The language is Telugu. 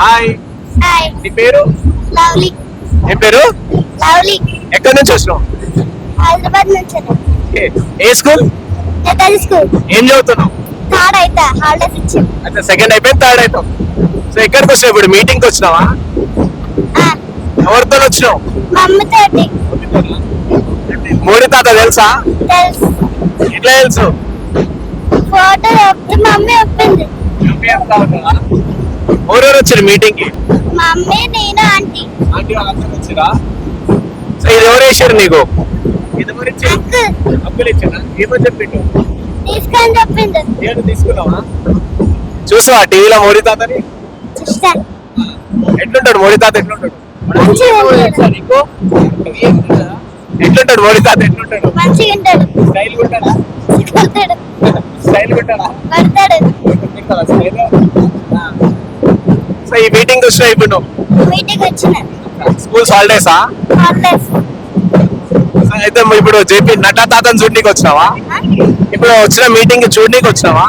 హాయ్ హాయ్ నీ పేరు? లవ్లీ. ఏం పేరు? లవ్లీ. ఎక్కడి నుంచి వచ్చినావు? హైదరాబాద్ నుంచి ఏ, ఏ స్కూల్? నేతాజీ స్కూల్. ఏం చదువుతున్నావు? థర్డ్ అయితే హాలిడేస్ ఇచ్చి అంటే సెకండ్ అయిపోయింది థర్డ్ అయిపోయావు సో ఎక్కడికి వచ్చినావు ఇప్పుడు? మీటింగ్ వచ్చినావా? ఎవరితో వచ్చినావు? మమ్మీతోటి మోడీ తాత తెలుసా? తెలుసు. ఎట్లా తెలుసు? ఫోటో చెప్తే మమ్మీ చెప్పింది ఎవరెవరు వచ్చారు మీటింగ్కి? మమ్మీ నేను ఆంటీ. ఆంటీ వాళ్ళందరూ వచ్చిరా? సో ఇది ఎవరు వేసారు నీకు? ఇది అంకుల్. అప్పులు ఇచ్చారా? ఏమని చెప్పిండు? తీసుకొని చెప్పింది నేను తీసుకున్నావా? చూసావా టీవీలో మోడీ తాతని? చూస్తా. ఎట్లుంటాడు మోడీ తాత? ఎట్లుంటాడు? ఎట్లుంటాడు మోడీ తాత? ఎట్లుంటాడు? స్టైల్ కొడతాడు స్టైల్ కొడతాడు సో ఈ మీటింగ్ వచ్చినా ఇప్పుడు మీటింగ్ వచ్చిన. స్కూల్స్ హాలిడేసా హాలిడేస్. అయితే ఇప్పుడు జేపీ నటా తాతని చూడనీకి వచ్చినావా? ఇప్పుడు వచ్చిన మీటింగ్ చూడనీకి వచ్చినావా?